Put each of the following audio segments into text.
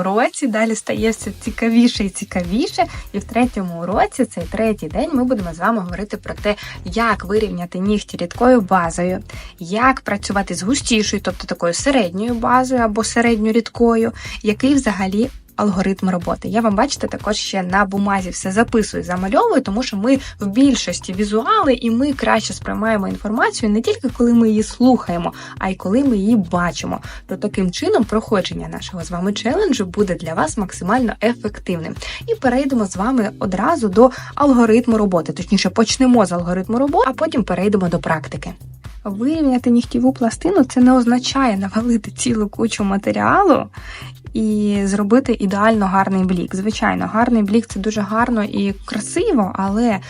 Уроці далі стає все цікавіше і цікавіше. І в третьому уроці, цей третій день, ми будемо з вами говорити про те, як вирівняти нігті рідкою базою, як працювати з густішою, тобто такою середньою базою або середньо-рідкою, який взагалі алгоритм роботи. Я вам бачите, також ще на бумазі все записую, замальовую, тому що ми в більшості візуали, і ми краще сприймаємо інформацію не тільки коли ми її слухаємо, а й коли ми її бачимо. То таким чином проходження нашого з вами челенджу буде для вас максимально ефективним. І перейдемо з вами одразу до алгоритму роботи. Точніше, почнемо з алгоритму роботи, а потім перейдемо до практики. Вирівняти нігтєву пластину це не означає навалити цілу кучу матеріалу і зробити ідеально гарний блік. Звичайно, гарний блік це дуже гарно і красиво, але е,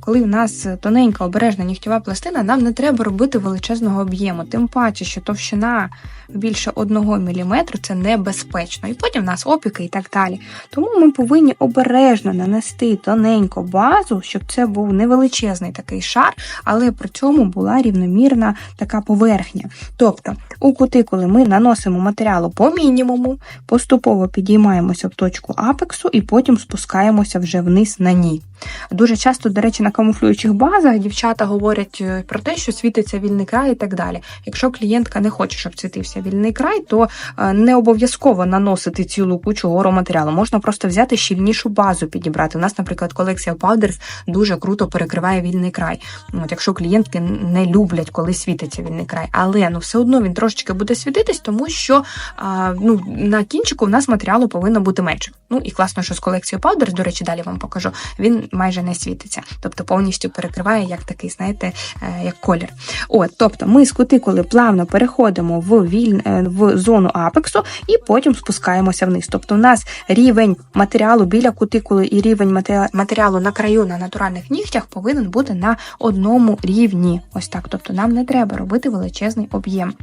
коли в нас тоненька обережна нігтєва пластина, нам не треба робити величезного об'єму, тим паче, що товщина більше 1 мм це небезпечно. І потім в нас опіки і так далі. Тому ми повинні обережно нанести тоненьку базу, щоб це був невеличезний такий шар, але при цьому була рівномірна така поверхня. Тобто у кутикули ми наносимо матеріалу по мінімуму, поступово підіймаємося в точку апексу і потім спускаємося вже вниз на ній. Дуже часто, до речі, на камуфлюючих базах дівчата говорять е, про те, що світиться вільний край і так далі. Якщо клієнтка не хоче, щоб світився вільний край, то е, не обов'язково наносити цілу кучу гору матеріалу. Можна просто взяти щільнішу базу підібрати. У нас, наприклад, колекція Powders дуже круто перекриває вільний край. От Якщо клієнтки не люблять, коли світиться вільний край, але ну все одно він трошечки буде світитись, тому що а, ну, на кінчику в нас матеріалу повинно бути менше. Ну і класно, що з колекцією Powders, до речі, далі вам покажу. Він майже не світиться, тобто повністю перекриває як такий, знаєте, е, як колір. От, тобто ми з кутикули плавно переходимо в віль... Е, в зону апексу і потім спускаємося вниз. Тобто, у нас рівень матеріалу біля кутикули і рівень матеріалу на краю на натуральних нігтях повинен бути на одному рівні. Ось так. Тобто нам не треба робити величезний об'єм.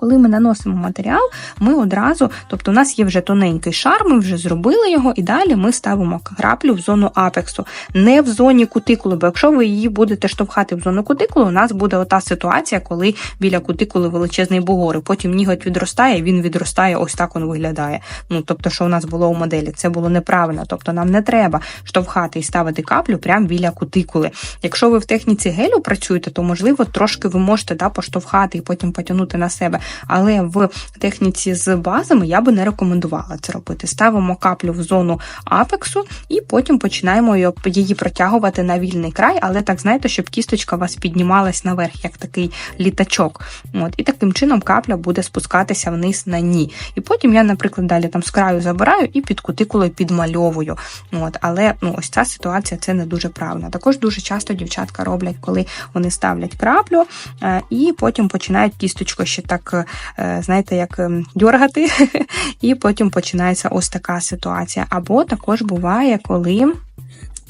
Коли ми наносимо матеріал, ми одразу, тобто у нас є вже тоненький шар, ми вже зробили його, і далі ми ставимо краплю в зону апексу, не в зоні кутикули, бо якщо ви її будете штовхати в зону кутикули, у нас буде ота ситуація, коли біля кутикули величезний бугор, і потім ніготь відростає, він відростає, ось так він виглядає. Ну, Тобто, що у нас було у моделі, це було неправильно. Тобто нам не треба штовхати і ставити каплю прямо біля кутикули. Якщо ви в техніці гелю працюєте, то можливо трошки ви можете да, поштовхати і потім потягнути на себе. Але в техніці з базами я би не рекомендувала це робити. Ставимо каплю в зону апексу і потім починаємо її протягувати на вільний край, але так знаєте, щоб кісточка у вас піднімалась наверх, як такий літачок. От, І таким чином капля буде спускатися вниз на ні. І потім я, наприклад, далі там з краю забираю і під кутикулою підмальовую. От, Але ну, ось ця ситуація це не дуже правильно. Також дуже часто дівчатка роблять, коли вони ставлять краплю, е, і потім починають кісточку ще так знаєте, як ем, дьоргати, і потім починається ось така ситуація. Або також буває, коли.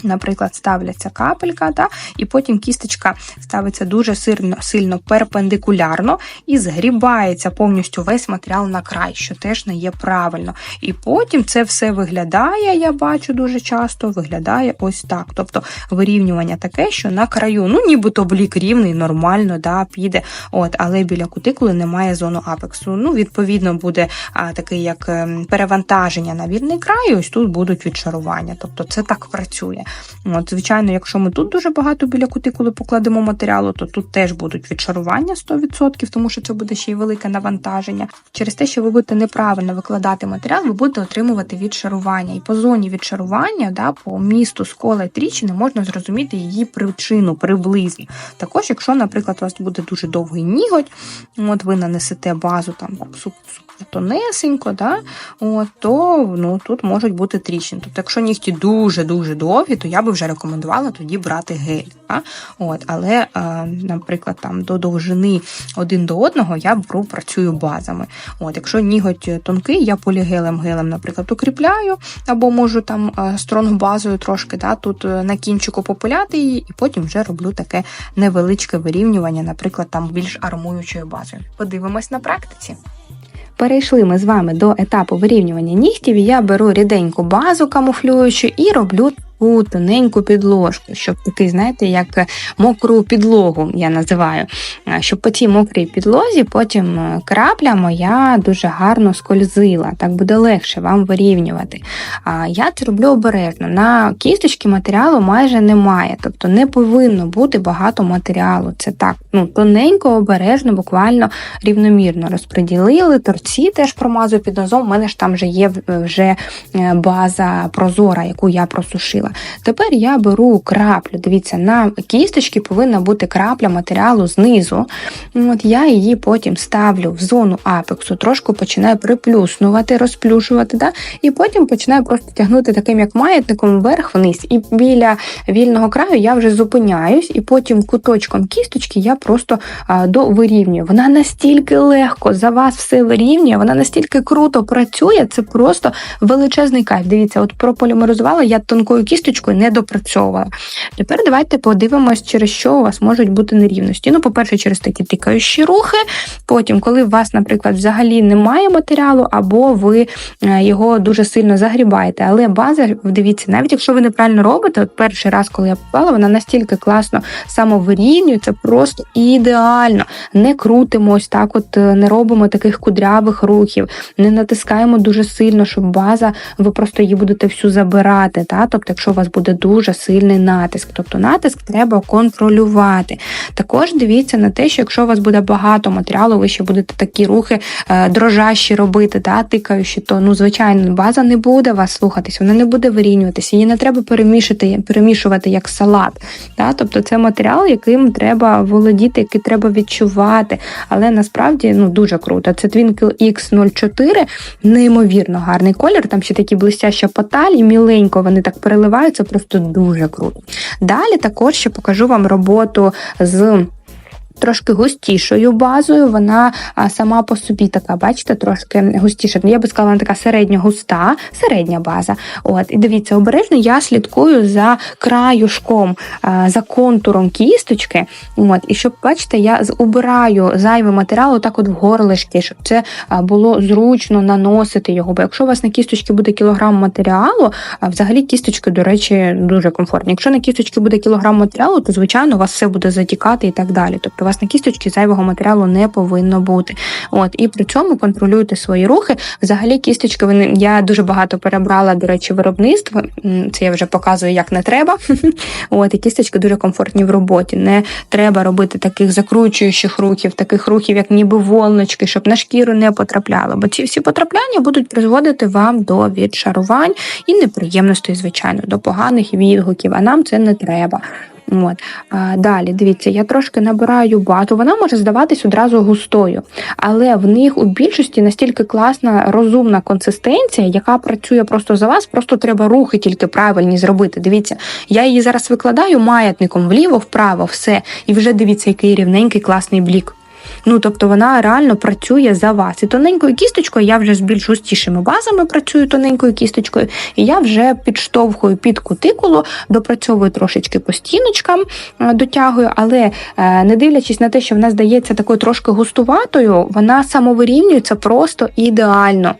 Наприклад, ставляться капелька, да, і потім кісточка ставиться дуже сильно сильно перпендикулярно і згрібається повністю весь матеріал на край, що теж не є правильно. І потім це все виглядає, я бачу дуже часто, виглядає ось так. Тобто вирівнювання таке, що на краю, ну нібито блік рівний, нормально, да, піде, от, але біля кутикули немає зону апексу. Ну, Відповідно, буде а, такий як ем, перевантаження на вільний край, ось тут будуть відшарування. Тобто це так працює. От, Звичайно, якщо ми тут дуже багато біля кутикули покладемо матеріалу, то тут теж будуть відшарування 100%, тому що це буде ще й велике навантаження. Через те, що ви будете неправильно викладати матеріал, ви будете отримувати відшарування. І по зоні відшарування, да, по місту скола і тріщини можна зрозуміти її причину приблизно. Також, якщо, наприклад, у вас буде дуже довгий ніготь, от ви нанесете базу там тонесенько, да, от, то ну, тут можуть бути тріщини. Тобто, якщо нігті дуже-дуже довгі, то я би вже рекомендувала тоді брати гель. Да? От, Але, наприклад, там до довжини один до одного я беру, працюю базами. От, Якщо ніготь тонкий, я полігелем гелем, наприклад, укріпляю, або можу там стронг базою трошки да, тут е, на кінчику популяти її, і потім вже роблю таке невеличке вирівнювання, наприклад, там більш армуючою базою. Подивимось на практиці. Перейшли ми з вами до етапу вирівнювання нігтів, я беру ріденьку базу камуфлюючу і роблю таку тоненьку підложку, щоб такий, знаєте, як мокру підлогу я називаю. Е, Щоб по цій мокрій підлозі потім е, крапля моя дуже гарно скользила. Так буде легше вам вирівнювати. А я це роблю обережно. На кісточки матеріалу майже немає, тобто не повинно бути багато матеріалу. Це так, ну тоненько, обережно, буквально рівномірно розподілили. Торці теж промазую під нозом. У мене ж там вже є е, вже е, база прозора, яку я просушила. Тепер я беру краплю. Дивіться, на кісточки повинна бути крапля матеріалу знизу. От я її потім ставлю в зону апексу, трошки починаю приплюснувати, розплюшувати, да? і потім починаю просто тягнути таким як маятником вверх-вниз. І біля вільного краю я вже зупиняюсь, і потім куточком кісточки я просто а, довирівнюю. Вона настільки легко за вас все вирівнює, вона настільки круто працює, це просто величезний кайф. Дивіться, от прополімеризувала я тонкою кісточкою не допрацьовувала. Тепер давайте подивимось, через що у вас можуть бути нерівності. Ну, по-перше, через такі тикаючі рухи. Потім, коли у вас, наприклад, взагалі немає матеріалу, або ви е, його дуже сильно загрібаєте. Але база, дивіться, навіть якщо ви неправильно робите, от перший раз, коли я попала, вона настільки класно самовирівнює, це просто ідеально. Не крутимо ось так, от е, не робимо таких кудрявих рухів, не натискаємо дуже сильно, щоб база, ви просто її будете всю забирати. Та? Тобто, якщо у вас буде дуже сильний натиск, тобто натиск треба контролювати. Також дивіться на те, що якщо у вас буде багато матеріалу, ви ще будете такі рухи е, дрожащі робити, та, тикаючі, то ну, звичайно, база не буде вас слухатись, вона не буде вирівнюватися, її не треба перемішати, перемішувати як салат. Та? Тобто це матеріал, яким треба володіти, який треба відчувати. Але насправді ну, дуже круто. Це Twinkle X04, неймовірно гарний колір. Там ще такі блистящі поталі, і міленько вони так переливаються, просто дуже круто. Далі також ще покажу вам роботу з. Трошки густішою базою, вона сама по собі така, бачите, трошки густіша. Ну, Я би сказала, вона така середньо густа, середня база. От, І дивіться, обережно я слідкую за краюшком, за контуром кісточки. От, І щоб, бачите, я убираю зайвий матеріал так от в горлишки, щоб це було зручно наносити його. Бо якщо у вас на кісточці буде кілограм матеріалу, взагалі кісточки, до речі, дуже комфортні. Якщо на кісточці буде кілограм матеріалу, то звичайно у вас все буде затікати і так далі. Тобто вас на кісточці зайвого матеріалу не повинно бути. От і при цьому контролюйте свої рухи. Взагалі, кісточки вони я дуже багато перебрала, до речі, виробництво. Це я вже показую, як не треба. От і кісточки дуже комфортні в роботі. Не треба робити таких закручуючих рухів, таких рухів, як ніби волночки, щоб на шкіру не потрапляло. Бо ці всі потрапляння будуть призводити вам до відшарувань і неприємностей, звичайно, до поганих відгуків. А нам це не треба. От. Далі, дивіться, я трошки набираю бату. Вона може здаватись одразу густою, але в них у більшості настільки класна, розумна консистенція, яка працює просто за вас, просто треба рухи тільки правильні зробити. Дивіться, я її зараз викладаю маятником вліво, вправо, все. І вже дивіться, який рівненький класний блік. Ну, тобто вона реально працює за вас. І тоненькою кісточкою я вже з більш густішими базами працюю тоненькою кісточкою, і я вже підштовхую під кутикулу, допрацьовую трошечки по стіночкам, е, дотягую, але е, не дивлячись на те, що вона здається такою трошки густуватою, вона самовирівнюється просто ідеально.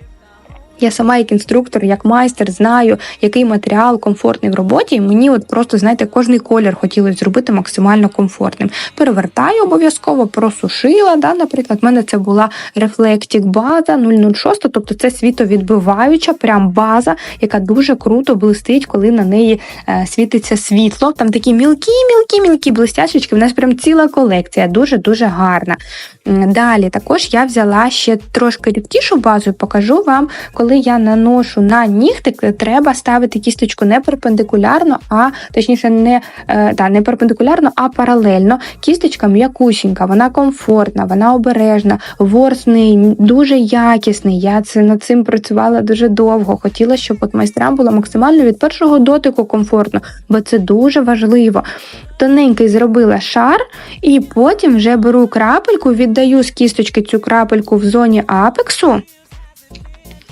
Я сама як інструктор, як майстер, знаю, який матеріал комфортний в роботі. І мені от просто, знаєте, кожний колір хотілося зробити максимально комфортним. Перевертаю обов'язково, просушила. Да, Наприклад, в мене це була Reflectic база 006, тобто це світовідбиваюча прям база, яка дуже круто блистить, коли на неї е, світиться світло. Там такі мілкі, мілкі, мілкі блистяшечки. В нас прям ціла колекція, дуже-дуже гарна. Далі також я взяла ще трошки рідкішу базу і покажу вам, коли я наношу на нігтик, треба ставити кісточку не перпендикулярно, а точніше, не, е, та, не перпендикулярно, а паралельно. Кісточка м'якусінька, вона комфортна, вона обережна, ворс в неї дуже якісний. Я це над цим працювала дуже довго. Хотіла, щоб от майстрам було максимально від першого дотику комфортно, бо це дуже важливо. Тоненький зробила шар, і потім вже беру крапельку, віддаю з кісточки цю крапельку в зоні апексу.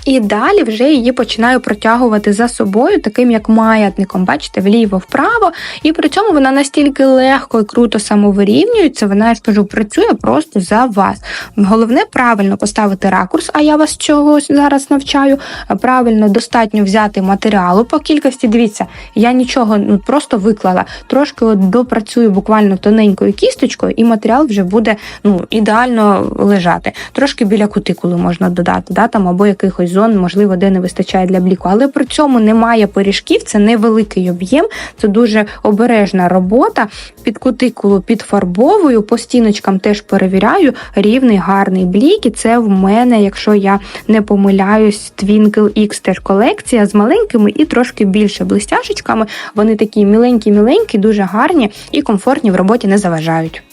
І далі вже її починаю протягувати за собою, таким як маятником, бачите, вліво-вправо. І при цьому вона настільки легко і круто самовирівнюється, вона я ж кажу, працює просто за вас. Головне правильно поставити ракурс, а я вас чогось зараз навчаю. Правильно, достатньо взяти матеріалу по кількості. Дивіться, я нічого ну просто виклала. Трошки от допрацюю буквально тоненькою кісточкою, і матеріал вже буде ну ідеально лежати. Трошки біля кутикули можна додати, да там або якихось зон, можливо, де не вистачає для бліку. Але при цьому немає пиріжків, це невеликий об'єм, це дуже обережна робота. Під кутикулу підфарбовую, по стіночкам теж перевіряю рівний гарний блік. І це в мене, якщо я не помиляюсь, Twinkle X теж колекція з маленькими і трошки більше блистяшечками. Вони такі міленькі-міленькі, дуже гарні і комфортні в роботі не заважають.